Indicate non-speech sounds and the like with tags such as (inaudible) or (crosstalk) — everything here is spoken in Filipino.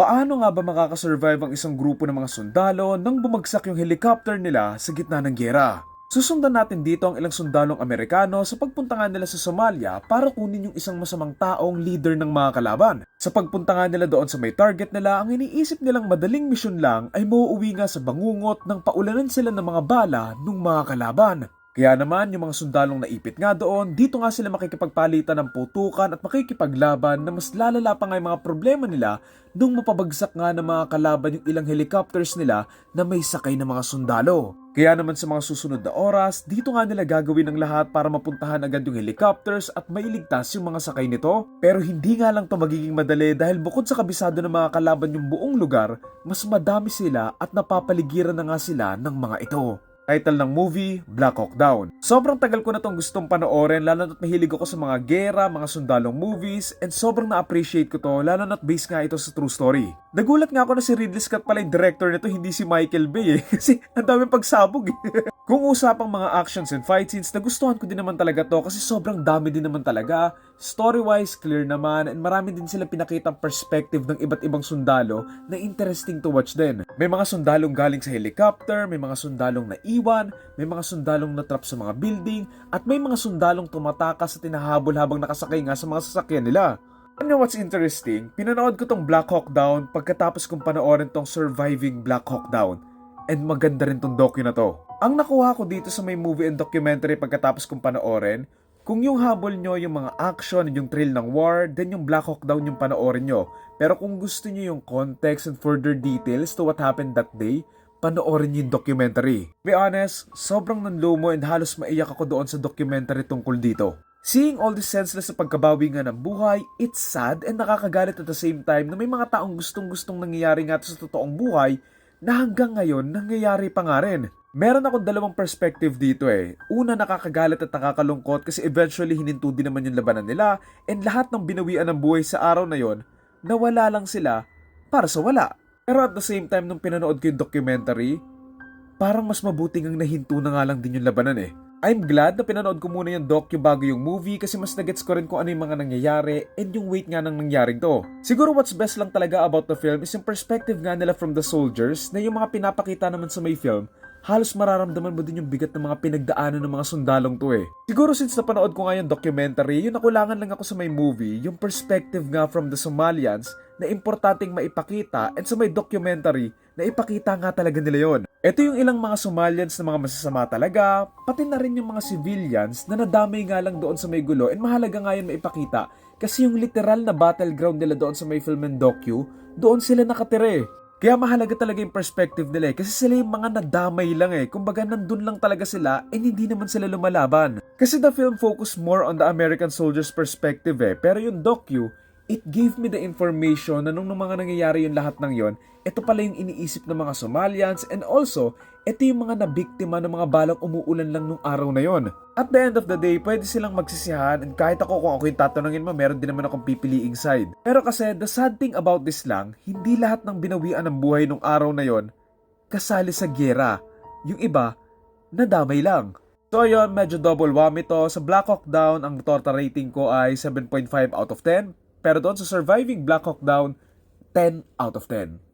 Paano nga ba makakasurvive ang isang grupo ng mga sundalo nang bumagsak yung helicopter nila sa gitna ng gera? Susundan natin dito ang ilang sundalong Amerikano sa pagpunta nila sa Somalia para kunin yung isang masamang taong leader ng mga kalaban. Sa pagpunta nila doon sa may target nila, ang iniisip nilang madaling misyon lang ay mauuwi nga sa bangungot nang paulanan sila ng mga bala ng mga kalaban. Kaya naman yung mga sundalong naipit nga doon, dito nga sila makikipagpalitan ng putukan at makikipaglaban na mas lalala pa nga yung mga problema nila nung mapabagsak nga ng mga kalaban yung ilang helicopters nila na may sakay ng mga sundalo. Kaya naman sa mga susunod na oras, dito nga nila gagawin ang lahat para mapuntahan agad yung helicopters at mailigtas yung mga sakay nito. Pero hindi nga lang to magiging madali dahil bukod sa kabisado ng mga kalaban yung buong lugar, mas madami sila at napapaligiran na nga sila ng mga ito. Title ng movie, Black Hawk Down. Sobrang tagal ko na tong gustong panoorin lalo na't mahilig ako sa mga gera, mga sundalong movies, and sobrang na-appreciate ko to lalo na't based nga ito sa true story. Nagulat nga ako na si Ridley Scott pala yung director nito, hindi si Michael Bay eh. (laughs) Kasi ang daming pagsabog eh. (laughs) Kung usapang mga actions and fight scenes, nagustuhan ko din naman talaga to kasi sobrang dami din naman talaga. Story-wise, clear naman and marami din sila pinakitang perspective ng iba't ibang sundalo na interesting to watch din. May mga sundalong galing sa helicopter, may mga sundalong naiwan, may mga sundalong natrap sa mga building, at may mga sundalong tumatakas at tinahabol habang nakasakay nga sa mga sasakyan nila. Alam niyo what's interesting? Pinanood ko tong Black Hawk Down pagkatapos kong panoorin tong Surviving Black Hawk Down. And maganda rin tong docu na to. Ang nakuha ko dito sa may movie and documentary pagkatapos kong panoorin, kung yung habol nyo yung mga action yung thrill ng war, then yung Black Hawk Down yung panoorin nyo. Pero kung gusto nyo yung context and further details to what happened that day, panoorin yung documentary. To be honest, sobrang nanlumo and halos maiyak ako doon sa documentary tungkol dito. Seeing all this senseless sa pagkabawi nga ng buhay, it's sad and nakakagalit at the same time na may mga taong gustong-gustong nangyayari nga sa totoong buhay na hanggang ngayon nangyayari pa nga rin. Meron akong dalawang perspective dito eh. Una, nakakagalit at nakakalungkot kasi eventually hininto din naman yung labanan nila and lahat ng binawian ng buhay sa araw na yon, nawala lang sila para sa wala. Pero at the same time, nung pinanood ko yung documentary, parang mas mabuting ang nahinto na nga lang din yung labanan eh. I'm glad na pinanood ko muna yung docu bago yung movie kasi mas nagets ko rin kung ano yung mga nangyayari and yung weight nga ng nangyaring to. Siguro what's best lang talaga about the film is yung perspective nga nila from the soldiers na yung mga pinapakita naman sa may film halos mararamdaman mo din yung bigat ng mga pinagdaanan ng mga sundalong to eh. Siguro since napanood ko nga yung documentary, yung nakulangan lang ako sa may movie, yung perspective nga from the Somalians na importanteng maipakita and sa may documentary na ipakita nga talaga nila yon. Ito yung ilang mga Somalians na mga masasama talaga, pati na rin yung mga civilians na nadamay nga lang doon sa may gulo and mahalaga nga yun maipakita kasi yung literal na battleground nila doon sa may film and docu, doon sila nakatira eh. Kaya mahalaga talaga yung perspective nila eh. Kasi sila yung mga nadamay lang eh. Kumbaga nandun lang talaga sila and hindi naman sila lumalaban. Kasi the film focus more on the American soldiers perspective eh. Pero yung docu, it gave me the information na nung, nung mga nangyayari yung lahat ng yon, ito pala yung iniisip ng mga Somalians and also, ito yung mga nabiktima ng mga balang umuulan lang nung araw na yon. At the end of the day, pwede silang magsisihan and kahit ako kung ako yung tatanungin mo, meron din naman akong pipiliing side. Pero kasi, the sad thing about this lang, hindi lahat ng binawian ng buhay nung araw na yon kasali sa gera. Yung iba, nadamay lang. So ayun, medyo double whammy to. Sa Black Hawk Down, ang total rating ko ay 7.5 out of 10. Pero doon sa Surviving Black Hawk Down, 10 out of 10.